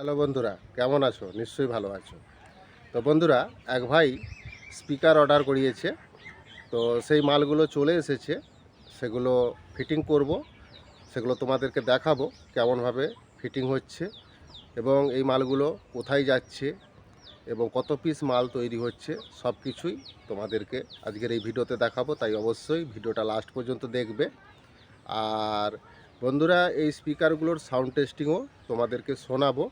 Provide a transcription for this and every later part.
Hello বন্ধুরা, কেমন আছো? নিশ্চয়ই ভালো আছো। তো বন্ধুরা, এক ভাই স্পিকার অর্ডার করিয়েছে। তো সেই মালগুলো চলে এসেছে, সেগুলো ফিটিং করব, সেগুলো তোমাদেরকে দেখাবো কেমনভাবে ফিটিং হচ্ছে এবং এই মালগুলো কোথায় যাচ্ছে এবং কত পিস মাল তৈরি হচ্ছে, সব কিছুই তোমাদেরকে আজকের এই ভিডিওতে দেখাবো। তাই অবশ্যই ভিডিওটা লাস্ট পর্যন্ত দেখবে। আর বন্ধুরা, এই স্পিকারগুলোর সাউন্ড টেস্টিংও তোমাদেরকে শোনাবো।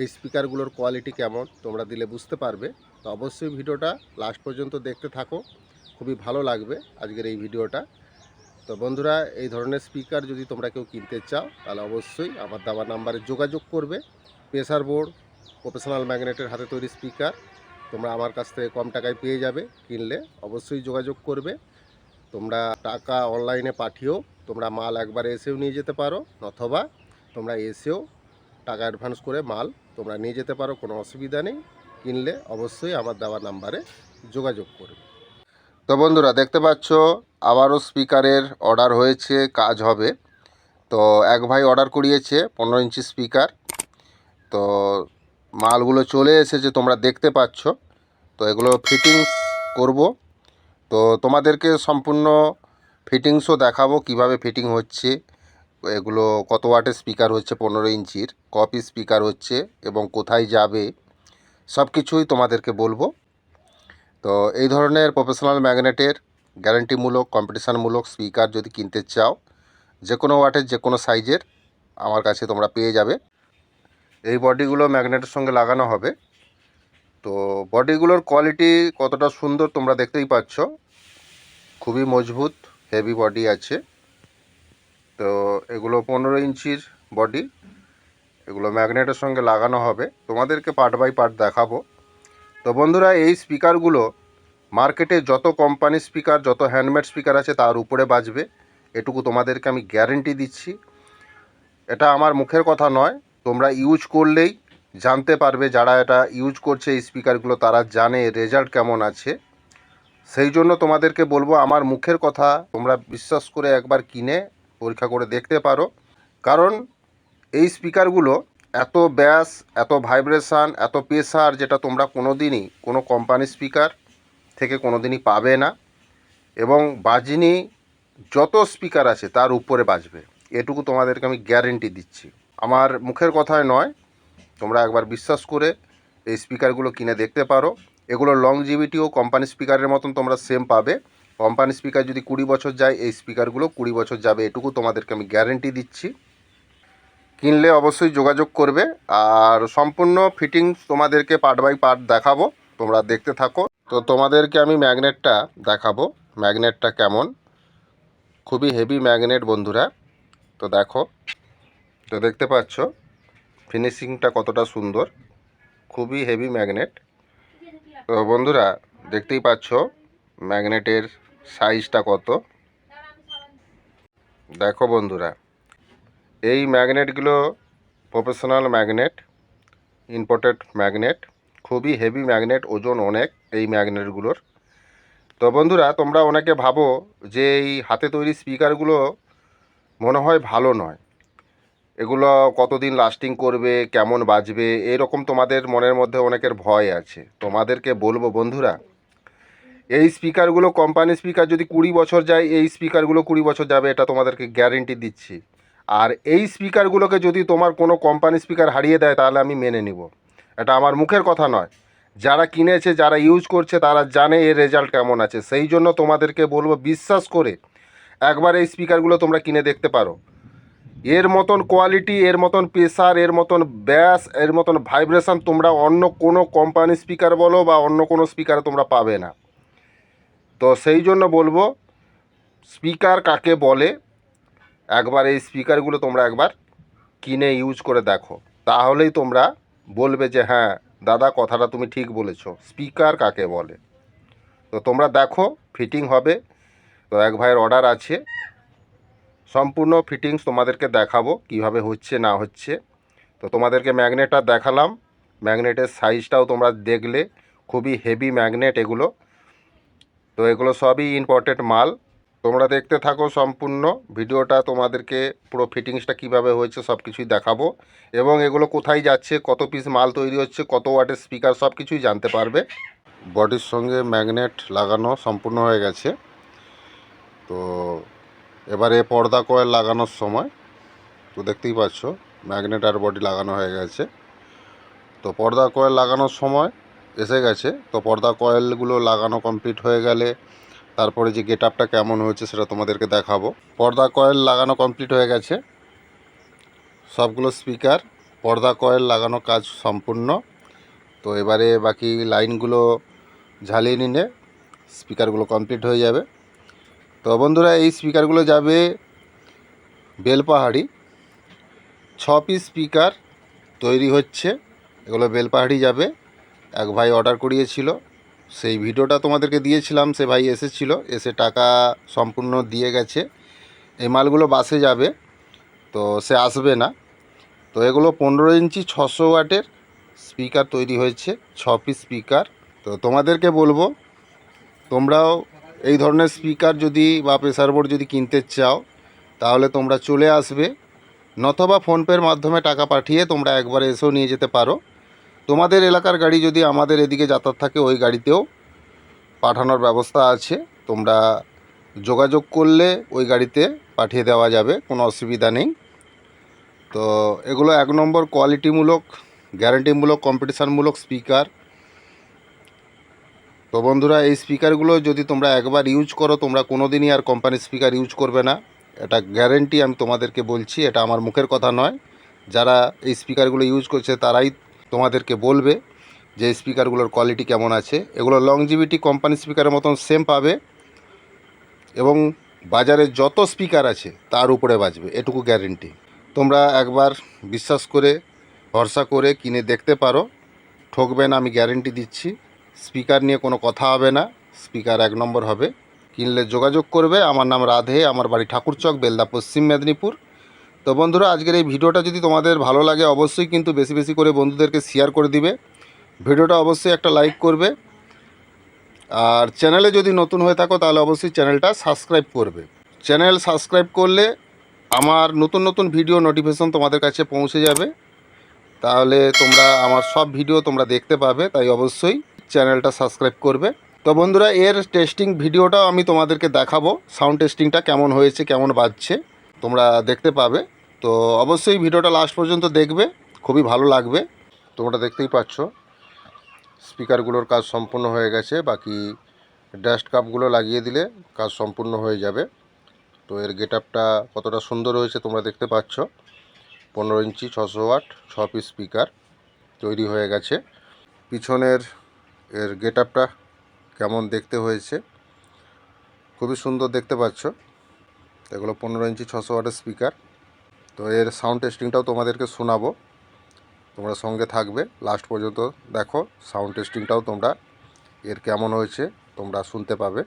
এই স্পিকারগুলোর কোয়ালিটি কেমন, তোমরা দিলে বুঝতে পারবে। তো অবশ্যই ভিডিওটা লাস্ট পর্যন্ত দেখতে থাকো, খুবই ভালো লাগবে আজকের এই ভিডিওটা। তো বন্ধুরা, এই ধরনের স্পিকার যদি তোমরা কেউ কিনতে চাও, তাহলে অবশ্যই আমার দাবার নাম্বারে যোগাযোগ করবে। প্রেসার বোর্ড প্রফেশনাল ম্যাগনেটের হাতে তৈরি স্পিকার তোমরা আমার কাছ থেকে কম টাকায় পেয়ে যাবে, কিনলে অবশ্যই যোগাযোগ করবে। তোমরা টাকা অনলাইনে পাঠিয়েও তোমরা মাল একবার এসেও নিয়ে যেতে পারো অথবা তোমরা এসেও টাকা অ্যাডভান্স করে মাল তোমরা নিয়ে যেতে পারো, কোনো অসুবিধা নেই। কিনলে অবশ্যই আমার দেওয়া নাম্বারে যোগাযোগ করবে। তো বন্ধুরা, দেখতে পাচ্ছ, আবারও স্পিকারের অর্ডার হয়েছে, কাজ হবে। তো এক ভাই অর্ডার করিয়েছে, পনেরো ইঞ্চি স্পিকার। তো মালগুলো চলে এসেছে, তোমরা দেখতে পাচ্ছ। তো এগুলো ফিটিংস করব। তো তোমাদেরকে সম্পূর্ণ ফিটিংসও দেখাবো, কীভাবে ফিটিং হচ্ছে। এগুলো কত ওয়াটের স্পিকার হচ্ছে পনেরো ইঞ্চির, কপি স্পিকার হচ্ছে এবং কোথায় যাবে সব কিছুই তোমাদেরকে বলব। তো এই ধরনের প্রফেশনাল ম্যাগনেটের গ্যারান্টিমূলক কম্পিটিশানমূলক স্পিকার যদি কিনতে চাও, যে কোনো ওয়াটের, যে কোনো সাইজের আমার কাছে তোমরা পেয়ে যাবে। এই বডিগুলো ম্যাগনেটের সঙ্গে লাগানো হবে। তো বডিগুলোর কোয়ালিটি কতটা সুন্দর তোমরা দেখতেই পাচ্ছ। খুবই মজবুত হেভি বডি আছে। তো এগুলো পনেরো ইঞ্চির বডি এগুলো ম্যাগনেটের সঙ্গে লাগানো হবে। তোমাদেরকে পার্ট বাই পার্ট দেখাবো। তো বন্ধুরা, এই স্পিকারগুলো মার্কেটে যত কোম্পানি স্পিকার যত হ্যান্ডমেড স্পিকার আছে, তার উপরে বাজবে। এটুকু তোমাদেরকে আমি গ্যারেন্টি দিচ্ছি। এটা আমার মুখের কথা নয়, তোমরা ইউজ করলেই জানতে পারবে, যারা এটা ইউজ করছে এই স্পিকারগুলো তারা জানে রেজাল্ট কেমন আছে। সেই জন্য তোমাদেরকে বলব, আমার মুখের কথা তোমরা বিশ্বাস করে একবার কিনে পরীক্ষা করে দেখতে পারো। কারণ এই স্পিকারগুলো এত ব্যাস, এত ভাইব্রেশান এত প্রেসার যেটা তোমরা কোনো দিনই কোনো কোম্পানি স্পিকার থেকে কোনো দিনই পাবে না এবং বাজিনি যত স্পিকার আছে তার উপরে বাজবে। এটুকু তোমাদেরকে আমি গ্যারেন্টি দিচ্ছি। আমার মুখের কথায় নয়, তোমরা একবার বিশ্বাস করে এই স্পিকারগুলো কিনে দেখতে পারো। এগুলো লং লংজিভিটিও কোম্পানি স্পিকারের মতন তোমরা সেম পাবে। কোম্পানি স্পিকার যদি কুড়ি বছর যায়, এই স্পিকারগুলো কুড়ি বছর যাবে, এটুকু তোমাদেরকে আমি গ্যারেন্টি দিচ্ছি। কিনলে অবশ্যই যোগাযোগ করবে, আর সম্পূর্ণ ফিটিংস তোমাদেরকে পার্ট বাই পার্ট দেখাবো, তোমরা দেখতে থাকো। তো তোমাদেরকে আমি ম্যাগনেটটা দেখাবো ম্যাগনেটটা কেমন? খুবই হেভি ম্যাগনেট বন্ধুরা, তো দেখো, তো দেখতে পাচ্ছ ফিনিশিংটা কতটা সুন্দর, খুবই হেভি ম্যাগনেট তো বন্ধুরা, দেখতেই পাচ্ছ ম্যাগনেটের সাইজটা কত? দেখো বন্ধুরা, এই ম্যাগনেটগুলো প্রফেশনাল ম্যাগনেট ইম্পোর্টেড ম্যাগনেট, খুবই হেভি ম্যাগনেট, ওজন অনেক এই ম্যাগনেটগুলোর। তো বন্ধুরা, তোমরা অনেকে ভাবো যে এই হাতে তৈরি স্পিকারগুলো মনে হয় ভালো নয়। এগুলো কতদিন লাস্টিং করবে, কেমন বাজবে, এরকম তোমাদের মনের মধ্যে অনেকের ভয় আছে। তোমাদেরকে বলব বন্ধুরা এই স্পিকারগুলো কোম্পানি স্পিকার যদি কুড়ি বছর যায়, এই স্পিকারগুলো কুড়ি বছর যাবে, এটা তোমাদেরকে গ্যারেন্টি দিচ্ছি। আর এই স্পিকারগুলোকে যদি তোমার কোনো কোম্পানি স্পিকার হারিয়ে দেয়, তাহলে আমি মেনে নিব। এটা আমার মুখের কথা নয়। যারা কিনেছে, যারা ইউজ করছে, তারা জানে এর রেজাল্ট কেমন আছে। সেই জন্য তোমাদেরকে বলব, বিশ্বাস করে একবার এই স্পিকারগুলো তোমরা কিনে দেখতে পারো। এর মতন কোয়ালিটি এর মতন প্রেসার এর মতন ব্যাস, এর মতন ভাইব্রেশন তোমরা অন্য কোনো কোম্পানি স্পিকার বলো বা অন্য কোনো স্পিকারে তোমরা পাবে না। তো সেই জন্য বলব স্পিকার কাকে বলে, একবার এই স্পিকারগুলো তোমরা একবার কিনে ইউজ করে দেখো। তাহলেই তোমরা বলবে যে হ্যাঁ দাদা, কথাটা তুমি ঠিক বলেছ। স্পিকার কাকে বলে? তো তোমরা দেখো ফিটিং হবে। তো এক ভাইয়ের অর্ডার আছে। সম্পূর্ণ ফিটিংস তোমাদেরকে দেখাবো, কীভাবে হচ্ছে, না হচ্ছে। তো তোমাদেরকে ম্যাগনেটটা দেখালাম। ম্যাগনেটের সাইজটাও তোমরা দেখলে। খুবই হেভি ম্যাগনেট এগুলো। তো এগুলো সবই ইম্পর্টেন্ট মাল। তোমরা দেখতে থাকো সম্পূর্ণ। ভিডিওটা তোমাদেরকে পুরো ফিটিংসটা কীভাবে হয়েছে সব কিছুই দেখাবো। এবং এগুলো কোথায় যাচ্ছে, কত পিস মাল তৈরি হচ্ছে, কত ওয়াটের স্পিকার সব কিছুই জানতে পারবে। বডির সঙ্গে ম্যাগনেট লাগানো সম্পূর্ণ হয়ে গেছে। তো এবারে পর্দা কয়েল লাগানোর সময়, তো দেখতেই পাচ্ছ ম্যাগনেট আর বডি লাগানো হয়ে গেছে। তো পর্দা কয়েল লাগানোর সময় এসে গেছে। তো পর্দা কয়েলগুলো লাগানো কমপ্লিট হয়ে গেলে তারপরে যে গেট আপটা কেমন হয়েছে সেটা তোমাদেরকে দেখাবো। পর্দা কয়েল লাগানো কমপ্লিট হয়ে গেছে। সবগুলো স্পিকার পর্দা কয়েল লাগানো কাজ সম্পূর্ণ। তো এবারে বাকি লাইনগুলো ঝালিয়ে নিলে স্পিকারগুলো কমপ্লিট হয়ে যাবে। তো বন্ধুরা, এই স্পিকারগুলো যাবে বেলপাহাড়ি ছ পিস স্পিকার তৈরি হচ্ছে। এগুলো বেলপাহাড়ি যাবে। এক ভাই অর্ডার করিয়েছিল। সেই ভিডিওটা তোমাদেরকে দিয়েছিলাম, সে ভাই এসেছিল, এসে টাকা সম্পূর্ণ দিয়ে গেছে। এই মালগুলো বাসে যাবে, তো সে আসবে না। তো এগুলো পনেরো ইঞ্চি ছশো ওয়াটের স্পিকার তৈরি হয়েছে, ছ পিস স্পিকার তো তোমাদেরকে বলব, তোমরাও এই ধরনের স্পিকার যদি বা প্রেসার বোর্ড যদি কিনতে চাও, তাহলে তোমরা চলে আসবে। নতবা ফোনপের মাধ্যমে টাকা পাঠিয়ে তোমরা একবার এসেও নিয়ে যেতে পারো। তোমাদের এলাকার গাড়ি যদি আমাদের এদিকে যাতায়াত থাকে, ওই গাড়িতেও পাঠানোর ব্যবস্থা আছে। তোমরা যোগাযোগ করলে ওই গাড়িতে পাঠিয়ে দেওয়া যাবে, কোনো অসুবিধা নেই। তো এগুলো এক নম্বর কোয়ালিটিমূলক, গ্যারান্টিমূলক, কম্পিটিশানমূলক স্পিকার। তো বন্ধুরা, এই স্পিকারগুলো যদি তোমরা একবার ইউজ করো, তোমরা কোনো দিনই আর কোম্পানির স্পিকার ইউজ করবে না। এটা গ্যারেন্টি আমি তোমাদেরকে বলছি, এটা আমার মুখের কথা নয়। যারা এই স্পিকারগুলো ইউজ করছে, তারাই তোমাদেরকে বলবে যে স্পিকারগুলোর কোয়ালিটি কেমন আছে। এগুলো লংজিভিটি কোম্পানি স্পিকারের মতন সেম পাবে এবং বাজারে যত স্পিকার আছে তার উপরে বাজবে, এটুকু গ্যারেন্টি তোমরা একবার বিশ্বাস করে, ভরসা করে কিনে দেখতে পারো। ঠকবে না, আমি গ্যারেন্টি দিচ্ছি। স্পিকার নিয়ে কোনো কথা হবে না স্পিকার এক নম্বর হবে। কিনলে যোগাযোগ করবে। আমার নাম রাধে, আমার বাড়ি ঠাকুরচক, বেলদা, পশ্চিম মেদিনীপুর। তো বন্ধুরা, আজকের এই ভিডিওটা যদি তোমাদের ভালো লাগে, অবশ্যই কিন্তু বেশি বেশি করে বন্ধুদেরকে শেয়ার করে দিবে। ভিডিওটা অবশ্যই একটা লাইক করবে। আর চ্যানেলে যদি নতুন হয়ে থাকো, তাহলে অবশ্যই চ্যানেলটা সাবস্ক্রাইব করবে। চ্যানেল সাবস্ক্রাইব করলে আমার নতুন নতুন ভিডিও নোটিফিকেশন তোমাদের কাছে পৌঁছে যাবে। তাহলে তোমরা, আমার সব ভিডিও তোমরা দেখতে পাবে, তাই অবশ্যই চ্যানেলটা সাবস্ক্রাইব করবে। তো বন্ধুরা, এর টেস্টিং ভিডিওটাও আমি তোমাদেরকে দেখাবো সাউন্ড টেস্টিংটা কেমন হয়েছে, কেমন বাজছে, তোমরা দেখতে পাবে। তো অবশ্যই ভিডিওটা লাস্ট পর্যন্ত দেখবে, খুবই ভালো লাগবে। তোমরা দেখতেই পাচ্ছ স্পিকারগুলোর কাজ সম্পূর্ণ হয়ে গেছে, বাকি ডাস্ট কাপগুলো লাগিয়ে দিলে কাজ সম্পূর্ণ হয়ে যাবে। তো এর গেট আপটা কতটা সুন্দর হয়েছে তোমরা দেখতে পাচ্ছ। পনেরো ইঞ্চি, ছশো ওয়াট, ছ পিস স্পিকার তৈরি হয়ে গেছে। পিছনের এর গেট আপটা কেমন দেখতে হয়েছে, খুবই সুন্দর দেখতে পাচ্ছ। এগুলো পনেরো ইঞ্চি, ছশো ওয়াটের স্পিকার তো এর সাউন্ড টেস্টিংটাও তোমাদেরকে শোনাবো। তোমরা সঙ্গে থাকবে। লাস্ট পর্যন্ত দেখো সাউন্ড টেস্টিংটাও তোমরা, এর কেমন হয়েছে তোমরা শুনতে পাবে।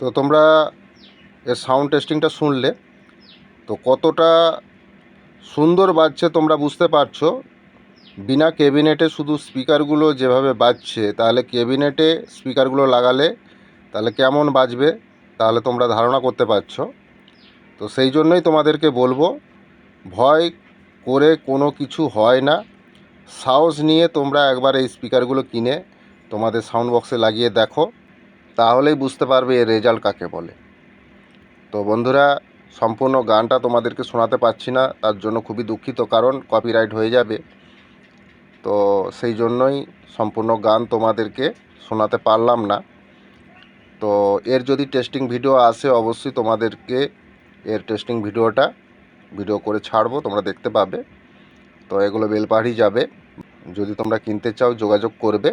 তো তোমরা এর সাউন্ড টেস্টিংটা শুনলে, তো কতটা সুন্দর বাজছে তোমরা বুঝতে পারছ। বিনা কেবিনেটে শুধু স্পিকারগুলো যেভাবে বাজছে, তাহলে কেবিনেটে স্পিকারগুলো লাগালে তাহলে কেমন বাজবে, তাহলে তোমরা ধারণা করতে পারছ। তো সেই জন্যই তোমাদেরকে বলব, ভয় করে কোনো কিছু হয় না। সাহস নিয়ে তোমরা একবার এই স্পিকারগুলো কিনে তোমাদের সাউন্ড বক্সে লাগিয়ে দেখো। তাহলেই বুঝতে পারবে এর রেজাল্ট কাকে বলে। তো বন্ধুরা, সম্পূর্ণ গানটা তোমাদেরকে শোনাতে পারছি না, তার জন্য খুবই দুঃখিত, কারণ কপিরাইট হয়ে যাবে। তো সেই জন্যই সম্পূর্ণ গান তোমাদেরকে শোনাতে পারলাম না। তো এর যদি টেস্টিং ভিডিও আসে, অবশ্যই তোমাদেরকে এর টেস্টিং ভিডিওটা ভিডিও করে ছাড়বো, তোমরা দেখতে পাবে। তো এগুলো বেলপাহাড়ি যাবে। যদি তোমরা কিনতে চাও, যোগাযোগ করবে।